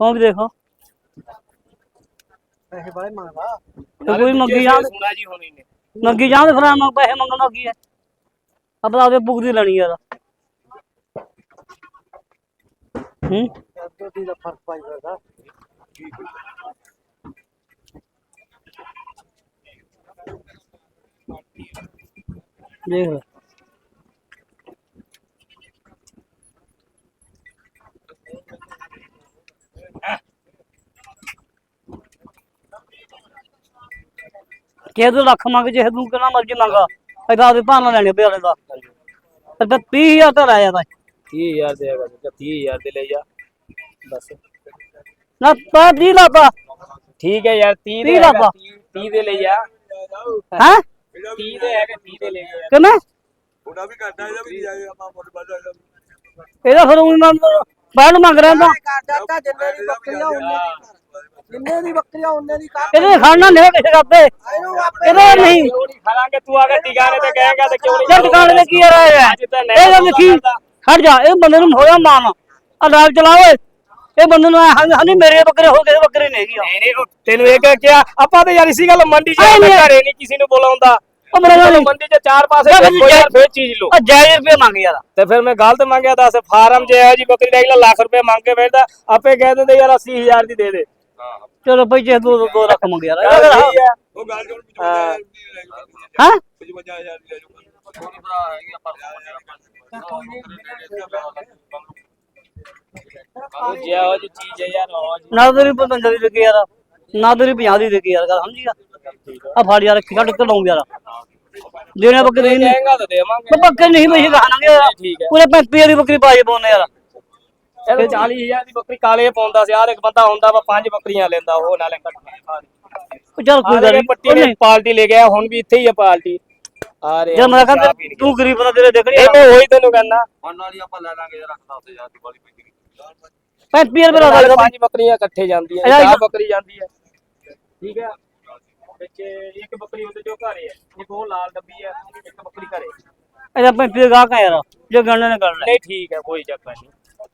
ਕੌਣ ਵੀ ਦੇਖੋ। ਪੈਸੇ ਬਾਰੇ ਮੰਗਦਾ। ਤੇ ਕੋਈ ਮੰਗੀ ਜਾਂ ਸੁਣਾ ਜੀ ਹੋਣੀ ਨੇ। ਮੰਗੀ ਜਾਂ ਤੇ ਫਿਰ ਮੈਂ ਪੈਸੇ ਮੰਗਣ ਦਾ ਕੀ ਹੈ। ਆਪਣਾ ਉਹਦੇ ਬੁੱਕ ਦੀ ਲੈਣੀ ਯਾਰ ਹੂੰ। ਅੱਗੇ ਦੀ ਦਾ ਫ਼ਰਕ ਪਾਈ ਫਿਰਦਾ। ਦੇਖ ਲੈ। ਜੇ ਤੂੰ ਲੱਖ ਮੰਗ ਜੇ ਤੂੰ ਕਿਹਨਾਂ ਮਰਜ਼ੀ ਮੰਗਾ ਇਹਦਾ ਉਹਦੇ ਭਾਣਾ ਲੈਣੇ ਪਏ ਵਾਲੇ ਦਾ। ਤੇ ਫਿਰ 30000 ਤਾਂ ਲੈ ਜਾਂਦਾ। 30000 ਦੇਗਾ ਤੇ 30000 ਦੇ ਲੈ ਜਾ ਬਸ। ਨਾ ਪਾ ਦੀ ਲਾਤਾ ਠੀਕ ਹੈ ਯਾਰ 30 ਤੀਹ ਦੇ ਲੱਗਾ। 30 ਦੇ ਲੈ ਜਾ ਹੈ? 30 ਦੇ ਹੈਗੇ 30 ਦੇ ਲੈ ਜਾ ਕਿਵੇਂ? ਉਹਦਾ ਵੀ ਘਾਟਾ ਇਹਦਾ ਵੀ ਜਾਏ ਆਪਾਂ ਮੁੱਲ ਵਧਾ ਇਹਦਾ। ਫਿਰ ਉਹ ਮੈਂ ਬਾਹਰ ਮੰਗ ਰਿਹਾ ਤਾਂ ਕਰਦਾ ਤਾਂ ਜਿੰਨੇ ਦੀ ਬੱਕਰੀਆਂ ਉਹਨੇ ਦੀ ਜਿੰਨੇ ਦੀ ਬੱਕਰੀਆਂ ਉਹਨੇ ਦੀ ਕਰ ਇਹਦੇ ਖਾਣਾ ਨਹੀਂ ਕਿਸੇ ਕਾਪੇ ਇਹਨੂੰ ਆਪੇ ਇਹਦਾ ਨਹੀਂ? ਤੂੰ ਆ ਕੇ ਟਿਕਾਣੇ ਤੇ ਕਹੇਗਾ ਤੇ ਕਿਉਂ ਨਹੀਂ ਯਾਰ ਦੁਕਾਨ ਤੇ ਕੀ ਆ ਰਿਹਾ ਹੈ ਅੱਜ ਤਾਂ ਨਹੀਂ ਇਹ ਗੱਲ ਕੀ ਖੜ ਜਾ ਇਹ ਬੰਦੇ ਨੂੰ ਹੋਇਆ ਮਾਨ ਆ ਡਾਲ ਚਲਾ ਓਏ। ਇਹ ਬੰਦੇ ਨੂੰ ਹਾਂ ਹਾਂ ਮੇਰੇ ਬੱਕਰੇ ਹੋ ਗਏ ਬੱਕਰੇ ਨਹੀਂ ਹੈਗੀ ਆ। ਨਹੀਂ ਨਹੀਂ ਉਹ ਤੈਨੂੰ ਇਹ ਕਹਿ ਕਿਹਾ ਆਪਾਂ ਤਾਂ ਯਾਰ ਇਸੀ ਗੱਲ ਮੰਡੀ। ਘਰੇ ਨਹੀਂ ਕਿਸੇ ਨੂੰ ਬੁਲਾਉਂਦਾ। ਉਹ ਮੇਰਾ ਮੰਡੀ 'ਚ ਚਾਰ ਪਾਸੇ ਯਾਰ ਦੇਖੋ ਯਾਰ ਫੇਰ ਚੀਜ਼ ਲੋ ਆ ਜਾਇਜ਼ ਰੁਪਏ ਮੰਗ ਯਾਰ। ਤੇ ਫਿਰ ਮੈਂ ਗਲਤ ਮੰਗਿਆ ਦੱਸ ਫਾਰਮ ਇਹੋ ਜੀ ਬੱਕਰੀ ਦਾ ਅਗਲਾ ਲੱਖ ਰੁਪਏ ਮੰਗ ਕੇ ਵੇਚਦਾ ਆਪੇ ਕਹਿ ਦਿੰਦੇ ਯਾਰ 80000 ਦੀ ਦੇ ਦੇ। ਚਲੋ ਭਾਈ ਜੇ ਦੋ ਦੋ ਰੱਖ ਮੰਗ ਯਾਰ। ਉਹ ਗੱਲ ਜੋੜ 55000 ਦੀ ਲੈ ਜਾਊਗਾ ਹਾਂ? 55000 ਦੀ ਲੈ ਜਾਊਗਾ ਥੋੜੀ ਭਰਾ ਹੈਗੀ ਆਪਾਂ ਉਹ ਜਿਹੋ ਜੀ ਚੀਜ਼ ਹੈ ਯਾਰ ਉਹ ਜੀ। ਨਾ ਤੇਰੀ 55 ਦੀ ਲੱਗੀ ਯਾਰ ਨਾ ਤੇਰੀ 50 ਦੀ ਲੱਗੀ ਯਾਰ ਗੱਲ ਸਮਝੀ ਆ? ਆ ਫੜ ਯਾਰ ਕੱਢ ਕੇ ਲਾਉਂ ਯਾਰ। ਦੇਣੇ ਬੱਕਰੇ ਨਹੀਂ। ਕਹੇਗਾ ਤਾਂ ਦੇਵਾਂਗੇ। ਬੱਕਰੇ ਨਹੀਂ ਬਈ ਕਹਾਂਗੇ ਯਾਰ। ਠੀਕ ਹੈ ਪੂਰੇ 35 ਦੀ ਬੱਕਰੀ ਪਾਏ ਪਾਉਣੇ ਯਾਰ। ਇਹ 40000 ਦੀ ਬੱਕਰੀ ਕਾਲੇ ਪਾਉਂਦਾ ਸੀ ਯਾਰ ਇੱਕ ਬੰਦਾ ਹੁੰਦਾ ਵਾ ਪੰਜ ਬੱਕਰੀਆਂ ਲੈਂਦਾ ਉਹ ਨਾਲੇ ਕੱਟ ਉਹ ਚੱਲ ਕੋਈ ਗੱਲ ਪੱਟੀ ਨੇ ਪਾਲਟੀ ਲੈ ਗਿਆ ਹੁਣ ਵੀ ਇੱਥੇ ਹੀ ਆ ਪਾਲਟੀ। ਆ ਜੇ ਮੈਂ ਕਹਿੰਦਾ ਤੂੰ ਗਰੀਬ ਬੰਦਾ ਤੇਰੇ ਦੇਖਣੀ ਇਹ ਮੈਂ ਉਹੀ ਤੈਨੂੰ ਕਹਿੰਦਾ। ਹੁਣ ਵਾਲੀ ਆਪਾਂ ਲੈ ਲਾਂਗੇ ਯਾਰ 10000 ਦੀ ਵਾਲੀ ਪੈਂਦੀ 35 ਰੁਪਏ ਦਾ ਲੱਗਦਾ ਪੰਜ ਬੱਕਰੀਆਂ ਇਕੱਠੇ ਜਾਂਦੀਆਂ ਚਾਰ ਬੱਕਰੀ ਜਾਂਦੀ ਹੈ। ਠੀਕ ਹੈ? ਵਿੱਚ ਇੱਕ ਬੱਕਰੀ ਉਹਦੇ ਜੋ ਘਰੇ ਹੈ ਇੱਕ ਉਹ ਲਾਲ ਡੱਬੀ ਹੈ ਇੱਕ ਬੱਕਰੀ ਘਰੇ। ਇਹਦਾ 35 ਗਾਹਕ ਆ ਯਾਰ ਜੇ ਗਣਨੇ ਨੇ ਲੈ। ਨਹੀਂ ਠੀਕ ਹੈ ਕੋਈ ਚੱਕਰ ਨਹੀਂ।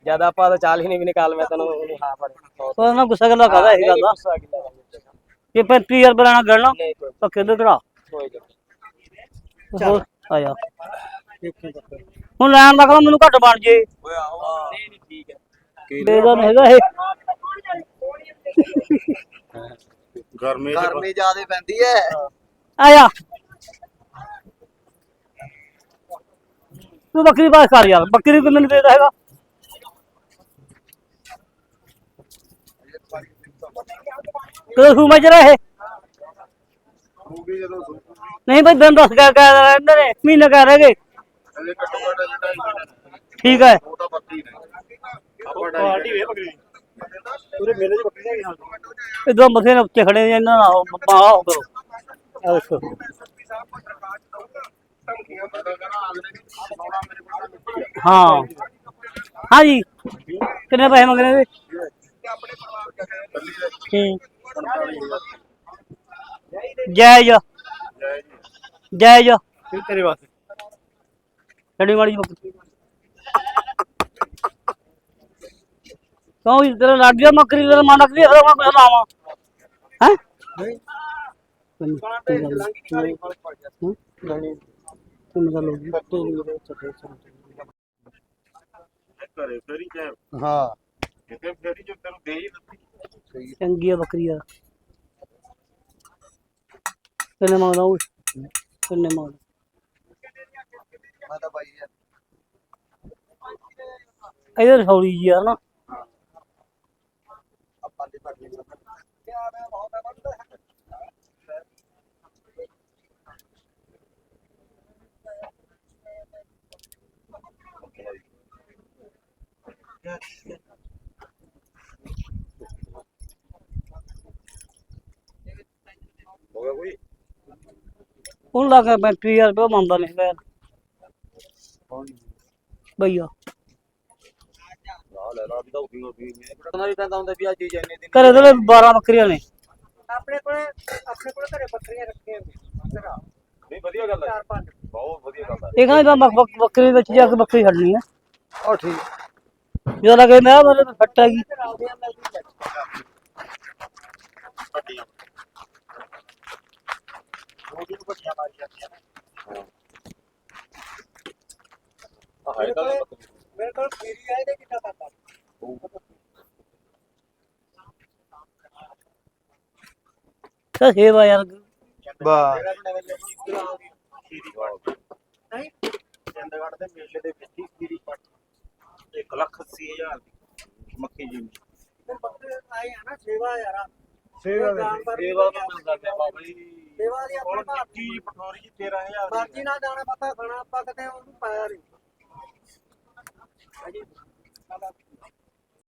ਜ਼ਿਆਦਾ ਆਪਾਂ ਤਾਂ ਚਾਲ ਹੀ ਨਹੀਂ ਵੀ ਨਿਕਾਲ ਮੈਂ ਤੈਨੂੰ ਹਾਂ ਪਰ ਉਹ ਨਾ ਗੁੱਸਾ ਕਰਦਾ ਕਹਦਾ ਇਹ ਗੱਲ ਦਾ 35 ਰੁਪਏ ਲੈਣਾ ਗਣਨਾ ਕੋਈ ਪੱਕੇ ਦੇ ਕਢਾ ਕੋਈ ਚੱਕਰ ਹੋਰ ਆ ਜਾ। ਹੁਣ ਲੈਣ ਦਾ ਕਹਿੰਦਾ ਮੈਨੂੰ ਘੱਟ ਬਣ ਜੇ। ਓਏ ਨਹੀਂ ਨਹੀਂ ਠੀਕ ਹੈ। ਨਹੀਂ ਹੈਗਾ ਇਹ। ਗਰਮੀ ਗਰਮੀ ਜ਼ਿਆਦੇ ਪੈਂਦੀ ਐ ਆ ਜਾ। ਤੂੰ ਬੱਕਰੀ ਬਾਸ ਕਰ ਯਾਰ ਬੱਕਰੀ ਕਿੰਨੇ ਨੂੰ ਦੇਦਾ ਹੈਗਾ। ਕਿਉਂ ਸੂ ਮਚ ਰਿਹਾ ਨਹੀਂ ਭਾਈ ਦਿਨ ਦੱਸ ਕਹਿ ਕਹਿ ਰਹਿੰਦੇ ਨੇ ਮਹੀਨੇ ਕਹਿ ਰਹੇ ਠੀਕ ਹੈ। ਉਹ ਤਾਂ ਬੱਤੀ ਨੇ ਉੱਤੇ ਖੜੇ ਨੇ ਇਹਨਾਂ ਨਾਲ ਬਾਹ ਕਰੋ ਦੇਖੋ ਤਾਂ ਹੈ ਹਾਂ ਹਾਂ। ਜੀ ਕਿੰਨੇ ਪੈਸੇ ਮੰਗਣੇ ਨੇ? ਆਪਣੇ ਪਰਿਵਾਰ ਕਹਿੰਦੇ ਕੱਲੀ ਦੇ ਹੂੰ 45000 ਜਾਇਜ਼ ਜੈ ਜੀ। ਜਾਇਜ਼ ਫਿਰ ਤੇਰੇ ਵਾਸਤੇ। ਛੜੀ ਮਾੜੀ ਜਿਹੀ ਬੱਕਰੀ ਕਹੋ ਤੇਰਾ ਲਾਡੀਆ ਮੱਕਰੀ ਤੇਰਾ ਮਾਨਾ ਕੀ ਫਿਰ ਮੈਂ ਕੁਛ ਲਾਵਾਂ? ਹੈ? ਹਾਂ? ਕਿਤੇ ਫੇਰੀ ਜੋ ਤੈਨੂੰ ਦੇ ਹੀ ਦਿੱਤੀ। ਚੰਗੀ ਆ ਬੱਕਰੀ ਯਾਰ ਕਿੰਨੇ ਮੰਗਦਾ ਉਹ? ਕਿੰਨੇ ਮੰਗਦਾ? ਮੈਂ ਤਾਂ ਬਾਈ ਯਾਰ ਇਹਦੇ ਸੌਲੀ ਜੀ ਯਾਰ ਨਾ। ਆਪਾਂ ਦੀ ਪੱਟੀ ਹੋ ਗਿਆ ਕੋਈ ਉਹਨੂੰ ਲਾ ਕੇ 35000 ਰੁਪਏ ਉਹ ਮੰਗਦਾ ਨਹੀਂ ਯਾਰ ਭਈਆ ਲਾ ਲੈ ਲਾ ਵੀ ਤਾਂ ਉਦੀ ਉਦੀ ਮੈਂ। ਕਿਹੜਾ ਵੀ ਕਹਿੰਦਾ ਹੁੰਦਾ ਵੀ ਆ ਚੀਜ਼ ਇੰਨੇ ਦਿਨ ਘਰੇ ਤੇ 12 ਬੱਕਰੀਆਂ ਨੇ। ਆਪਣੇ ਕੋਲੇ ਆਪਣੇ ਕੋਲੇ ਘਰੇ ਬੱਕਰੀਆਂ ਰੱਖੀਆਂ ਹੁੰਦੀਆਂ ਨਹੀਂ ਵਧੀਆ ਗੱਲ ਹੈ ਬਹੁਤ ਵਧੀਆ ਗੱਲ ਹੈ ਇਹ ਕਹਿੰਦਾ ਬੱਕ- ਬੱਕ- ਬੱਕਰੀ ਵਿੱਚ ਜਾ ਕੇ ਬੱਕਰੀ ਛੱਡਣੀ ਹੈ ਉਹ ਠੀਕ। ਜੋ ਲਗੇ ਮੈਂ ਤੇ ਫੱਟ ਹੈਗੀ ਵੱਡੀਆਂ ਉਹਦੀ ਨੂੰ ਵੱਡੀਆਂ ਮਾਰੀ ਜਾਂਦੀਆਂ ਨੇ ਹੈ ਤਾਂ ਮੇਰੇ ਕੋਲ ਫੇਰੀ ਆਏ ਨੇ ਕਿੱਦਾਂ ਕਰਦਾ ਤਾਂ ਸੇਵਾ ਯਾਰ। ਵਾਹ ਨਹੀਂ। ਚੰਦਗੜ੍ਹ ਦੇ ਮੇਲੇ ਦੇ ਵਿੱਚ ਹੀ ਖੀਰੀ ਪੱਟ 1 ਲੱਖ 80 ਹਜ਼ਾਰ ਦੀ ਮੱਕੀ ਜੀ ਫਿਰ ਬੱਕਰੇ ਆਏ ਆ ਨਾ ਸੇਵਾ ਯਾਰਾ। ਸੇਵਾ ਦੇ- ਸੇਵਾ ਤਾਂ ਮਿਲਦਾ ਪਿਆ ਬਾਬਾ ਜੀ। ਸੇਵਾ ਦੀ ਆਪਣੀ ਭਾਰਤੀ ਜੀ 13000 ਮਰਜ਼ੀ ਨਾਲ ਜਾਣਾ ਪਤਾ ਖਾਣਾ ਆਪਾਂ ਕਿਤੇ ਉਹਨੂੰ ਪਾਇਆ ਨਹੀਂ 再见，拜拜